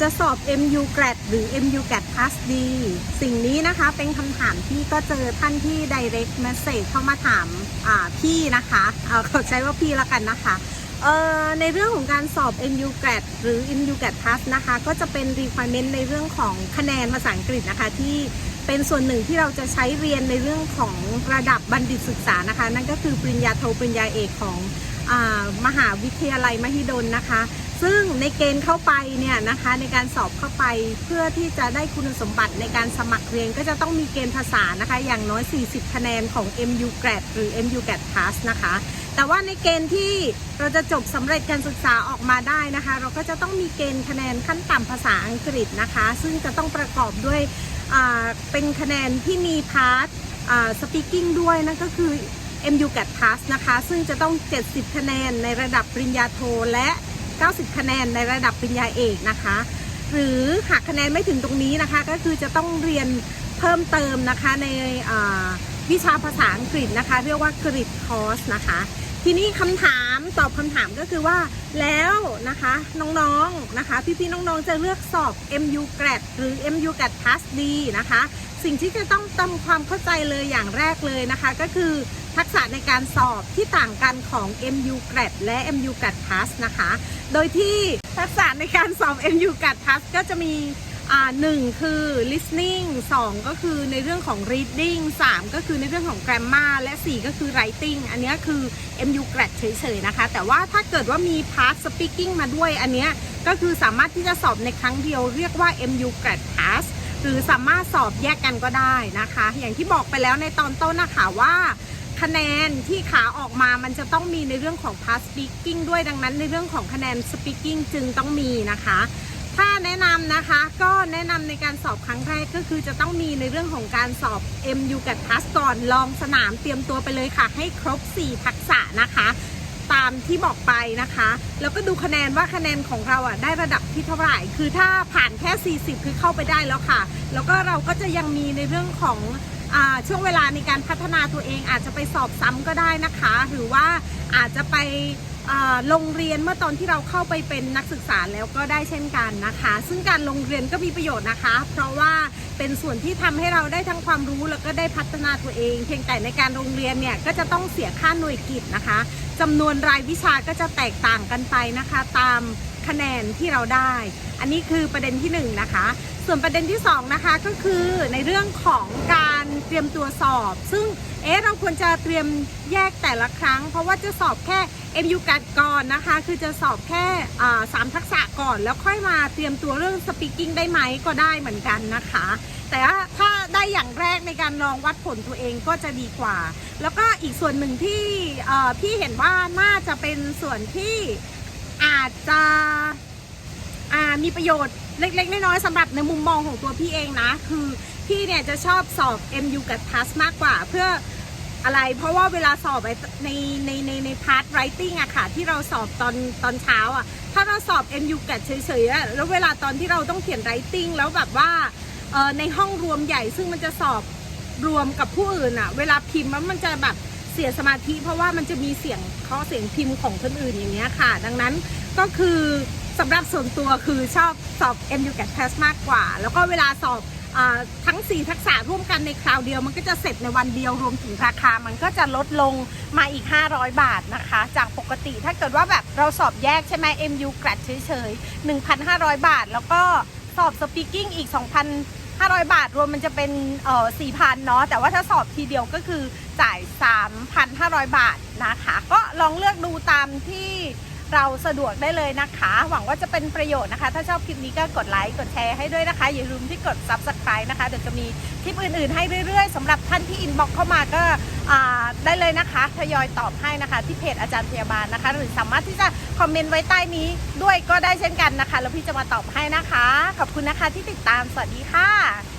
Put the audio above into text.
จะสอบ MU grad หรือ MU grad plus D สิ่งนี้นะคะเป็นคำถามที่ก็เจอท่านที่ direct message เข้ามาถามพี่นะคะเอาขาใช้ว่าพี่ละกันนะคะในเรื่องของการสอบ MU grad หรือ MU grad plus นะคะ ก็จะเป็น requirement ในเรื่องของคะแนนภาษาอังกฤษนะคะที่เป็นส่วนหนึ่งที่เราจะใช้เรียนในเรื่องของระดับบัณฑิตศึกษานะคะ นั่นก็คือปริญญาโทปริญญาเอกของอมหาวิทยาลัยมหิดลนะคะ ซึ่งในเกณฑ์เข้าไปเนี่ยนะคะในการสอบเข้าไปเพื่อที่จะได้คุณสมบัติในการสมัครเรียนก็จะต้องมีเกณฑ์ภาษานะคะอย่างน้อย 40 คะแนนของ MU Grad หรือ MU Grad Pass นะคะ แต่ว่าในเกณฑ์ที่เราจะจบสำเร็จการศึกษาออกมาได้นะคะ เราก็จะต้องมีเกณฑ์คะแนนขั้นต่ำภาษาอังกฤษนะคะ ซึ่งจะต้องประกอบด้วยเป็นคะแนนที่มีพาร์ทสปีกิ้งด้วยนั่นก็คือ MU Grad Pass นะคะ ซึ่งจะต้อง 70 คะแนนในระดับปริญญาโทและ 90 คะแนนในระดับปริญญาเอกนะคะ หรือหากคะแนนไม่ถึงตรงนี้นะคะ ก็คือจะต้องเรียนเพิ่มเติมนะคะในวิชาภาษาอังกฤษนะคะ เรียกว่ากริดคอร์สนะคะ ทีนี้คำถามตอบคำถามก็คือว่าแล้วนะคะน้องๆนะคะ พี่ๆน้องๆจะเลือกสอบ MU Grad หรือ MU Grad Plus D นะคะ สิ่งที่จะต้องทำความเข้าใจเลยอย่างแรกเลยนะคะ ก็คือทักษะในการสอบที่ต่างกันของ MU Grad และ MU Grad Plus นะคะ โดยที่ทักษะในการสอบ MU Grad Plus ก็จะมีหนึ่งคือ listening 2 ก็คือในเรื่องของ reading 3 ก็คือในเรื่องของ grammar และ 4 ก็คือ writing อันนี้คือ MU Grad เฉยๆนะคะ แต่ว่าถ้าเกิดว่ามี part speaking มาด้วยอันนี้ก็คือสามารถที่จะสอบในครั้งเดียวเรียกว่า MU Grad Pass หรือสามารถสอบแยกกันก็ได้นะคะ อย่างที่บอกไปแล้วในตอนต้นนะคะว่าคะแนนที่ขาออกมามันจะต้องมีในเรื่องของ past speaking ด้วยดังนั้นในเรื่องของคะแนน speaking จึงต้องมีนะคะ ถ้าแนะนำนะคะก็แนะนำในการสอบครั้งแรกก็คือจะต้องมีในเรื่องของการสอบ MU กับ PAS ก่อนลองสนามเตรียมตัวไปเลยค่ะ ให้ครบ 4 ทักษะนะคะ ตามที่บอกไปนะคะ แล้วก็ดูคะแนนว่าคะแนนของเราอะได้ระดับที่เท่าไหร่ คือถ้าผ่านแค่ 40 คือเข้าไปได้แล้วค่ะ แล้วก็เราก็จะยังมีในเรื่องของอาช่วงเวลาในการพัฒนาตัวเองอาจจะไปสอบซ้ำก็ได้นะคะ หรือว่าอาจจะไป โรงเรียนเมื่อตอนที่เราเข้าไปเป็นนักศึกษาแล้วก็ได้เช่นกันนะคะ ซึ่งการลงเรียนก็มีประโยชน์นะคะ เพราะว่าเป็นส่วนที่ทำให้เราได้ทั้งความรู้แล้วก็ได้พัฒนาตัวเอง เพียงแต่ในการโรงเรียนเนี่ยก็จะต้องเสียค่าหน่วยกิจนะคะจำนวนรายวิชาก็จะแตกต่างกันไปนะคะ ตามคะแนนที่เราได้ อันนี้คือประเด็นที่หนึ่งนะคะ ส่วนประเด็นที่สองนะคะก็คือในเรื่องของการเตรียมตัวสอบ ซึ่งเอ๊ะเราควรจะเตรียมแยกแต่ละครั้ง เพราะว่าจะสอบแค่ MU กัดก่อนนะคะ คือจะสอบแค่สามทักษะก่อน แล้วค่อยมาเตรียมตัวเรื่อง speaking ได้ไหมก็ได้เหมือนกันนะคะ แต่ถ้าได้อย่างแรกในการลองวัดผลตัวเองก็จะดีกว่า แล้วก็อีกส่วนหนึ่งที่พี่เห็นว่าน่าจะเป็นส่วนที่อาจจะมีประโยชน์ เล็กๆน้อยๆสำหรับในมุมมองของตัวพี่เองนะ คือพี่เนี่ยจะชอบสอบ MU กับ PAS มากกว่าเพื่ออะไร เพราะว่าเวลาสอบในในในในพาร์ท writing อะค่ะ ที่เราสอบตอนตอนเช้าอะถ้าเราสอบ MU กับเฉยๆอะแล้วเวลาตอนที่เราต้องเขียน writing แล้วแบบว่าในห้องรวมใหญ่ซึ่งมันจะสอบรวมกับผู้อื่นอะเวลาพิมพ์แล้วมันจะแบบเสียสมาธิ เพราะว่ามันจะมีเสียงเคาะเสียงพิมพ์ของคนอื่นอย่างเงี้ยค่ะ ดังนั้นก็คือ สำหรับส่วนตัวคือชอบสอบ MU g a t Test มากกว่า แล้วก็เวลาสอบอทั้ง 4 ทักษะร่วมกันในคราวเดียวมันก็จะเสร็จในวันเดียวรวมถึงราคามันก็จะลดลงมาอีก 500 บาทนะคะ จากปกติถ้าเกิดว่าแบบเราสอบแยกใช่ไหม MU g r a d เฉยๆ 1,500 บาท แล้วก็สอบ Speaking อีก 2,500 บาท รวมมันจะเป็นเอ่อ4,000 เนาะแต่ว่าถ้าสอบทีเดียวก็คือจ่าย 3,500 บาทนะคะ ก็ลองเลือกดูตามที่ เราสะดวกได้เลยนะคะ หวังว่าจะเป็นประโยชน์นะคะ ถ้าชอบคลิปนี้ก็กดไลค์กดแชร์ให้ด้วยนะคะ อย่าลืมที่กด subscribe นะคะ เดี๋ยวจะมีคลิปอื่นๆให้เรื่อยๆสำหรับท่านที่อินบ็อกเข้ามาก็ได้เลยนะคะทยอยตอบให้นะคะ ที่เพจอาจารย์พยาบาลนะคะ หรือสามารถที่จะคอมเมนต์ไว้ใต้นี้ด้วยก็ได้เช่นกันนะคะ แล้วพี่จะมาตอบให้นะคะ ขอบคุณนะคะที่ติดตามสวัสดีค่ะ